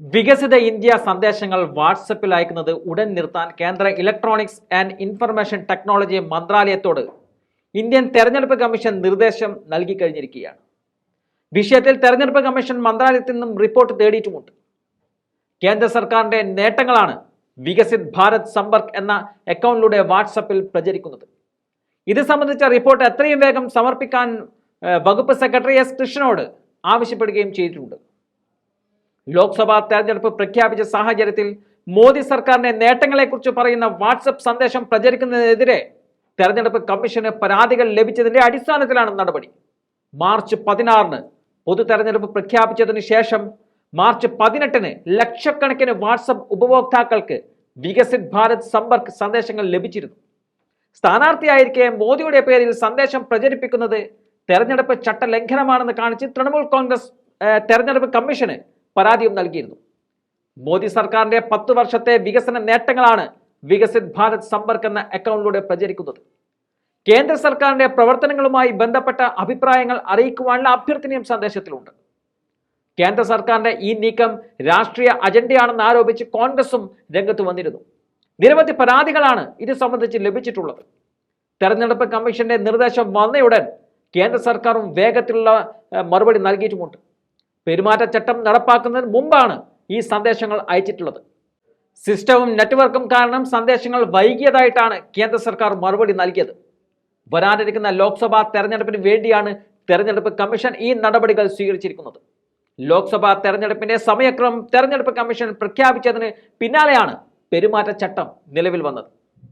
വികസിത ഇന്ത്യ സന്ദേശങ്ങൾ വാട്സപ്പിൽ അയക്കുന്നത് ഉടൻ നിർത്താൻ കേന്ദ്ര ഇലക്ട്രോണിക്സ് ആൻഡ് ഇൻഫർമേഷൻ ടെക്നോളജി മന്ത്രാലയത്തോട് ഇന്ത്യൻ തെരഞ്ഞെടുപ്പ് കമ്മീഷൻ നിർദ്ദേശം നൽകി കഴിഞ്ഞിരിക്കുകയാണ്. വിഷയത്തിൽ തെരഞ്ഞെടുപ്പ് കമ്മീഷൻ മന്ത്രാലയത്തിൽ നിന്നും റിപ്പോർട്ട് തേടിയിട്ടുമുണ്ട്. കേന്ദ്ര സർക്കാരിന്റെ നേട്ടങ്ങളാണ് വികസിത് ഭാരത് സമ്പർക്ക് എന്ന അക്കൗണ്ടിലൂടെ വാട്സപ്പിൽ പ്രചരിക്കുന്നത്. ഇത് സംബന്ധിച്ച റിപ്പോർട്ട് എത്രയും വേഗം സമർപ്പിക്കാൻ വകുപ്പ് സെക്രട്ടറി എസ് കൃഷ്ണനോട് ആവശ്യപ്പെടുകയും ചെയ്തിട്ടുണ്ട്. ലോക്സഭാ തെരഞ്ഞെടുപ്പ് പ്രഖ്യാപിച്ച സാഹചര്യത്തിൽ മോദി സർക്കാരിന്റെ നേട്ടങ്ങളെക്കുറിച്ച് പറയുന്ന വാട്സപ്പ് സന്ദേശം പ്രചരിക്കുന്നതിനെതിരെ തെരഞ്ഞെടുപ്പ് കമ്മീഷന് പരാതികൾ ലഭിച്ചതിന്റെ അടിസ്ഥാനത്തിലാണ് നടപടി. മാർച്ച് പതിനാറിന് പൊതു തെരഞ്ഞെടുപ്പ് പ്രഖ്യാപിച്ചതിന് ശേഷം മാർച്ച് പതിനെട്ടിന് ലക്ഷക്കണക്കിന് വാട്സപ്പ് ഉപഭോക്താക്കൾക്ക് വികസിത് ഭാരത് സമ്പർക്ക് സന്ദേശങ്ങൾ ലഭിച്ചിരുന്നു. സ്ഥാനാർത്ഥിയായിരിക്കെ മോദിയുടെ പേരിൽ സന്ദേശം പ്രചരിപ്പിക്കുന്നത് തെരഞ്ഞെടുപ്പ് ചട്ടലംഘനമാണെന്ന് കാണിച്ച് തൃണമൂൽ കോൺഗ്രസ് തെരഞ്ഞെടുപ്പ് കമ്മീഷന് പരാതിയും നൽകിയിരുന്നു. മോദി സർക്കാരിന്റെ പത്ത് വർഷത്തെ വികസന നേട്ടങ്ങളാണ് വികസിത് ഭാരത് സമ്പർക്ക് എന്ന അക്കൗണ്ടിലൂടെ പ്രചരിക്കുന്നത്. കേന്ദ്ര സർക്കാരിന്റെ പ്രവർത്തനങ്ങളുമായി ബന്ധപ്പെട്ട അഭിപ്രായങ്ങൾ അറിയിക്കുവാനുള്ള അഭ്യർത്ഥനയും സന്ദേശത്തിലുണ്ട്. കേന്ദ്ര സർക്കാരിന്റെ ഈ നീക്കം രാഷ്ട്രീയ അജണ്ടയാണെന്ന് ആരോപിച്ച് കോൺഗ്രസും രംഗത്ത് വന്നിരുന്നു. നിരവധി പരാതികളാണ് ഇത് സംബന്ധിച്ച് ലഭിച്ചിട്ടുള്ളത്. തെരഞ്ഞെടുപ്പ് കമ്മീഷന്റെ നിർദ്ദേശം വന്നയുടൻ കേന്ദ്ര സർക്കാരും വേഗത്തിലുള്ള മറുപടി നൽകിയിട്ടുമുണ്ട്. പെരുമാറ്റച്ചട്ടം നടപ്പാക്കുന്നതിന് മുമ്പാണ് ഈ സന്ദേശങ്ങൾ അയച്ചിട്ടുള്ളത്. സിസ്റ്റവും നെറ്റ്വർക്കും കാരണം സന്ദേശങ്ങൾ വൈകിയതായിട്ടാണ് കേന്ദ്ര സർക്കാർ മറുപടി നൽകിയത്. വരാനിരിക്കുന്ന ലോക്സഭാ തെരഞ്ഞെടുപ്പിന് വേണ്ടിയാണ് തെരഞ്ഞെടുപ്പ് കമ്മീഷൻ ഈ നടപടികൾ സ്വീകരിച്ചിരിക്കുന്നത്. ലോക്സഭാ തെരഞ്ഞെടുപ്പിന്റെ സമയക്രമം തെരഞ്ഞെടുപ്പ് കമ്മീഷൻ പ്രഖ്യാപിച്ചതിന് പിന്നാലെയാണ് പെരുമാറ്റച്ചട്ടം നിലവിൽ വന്നത്.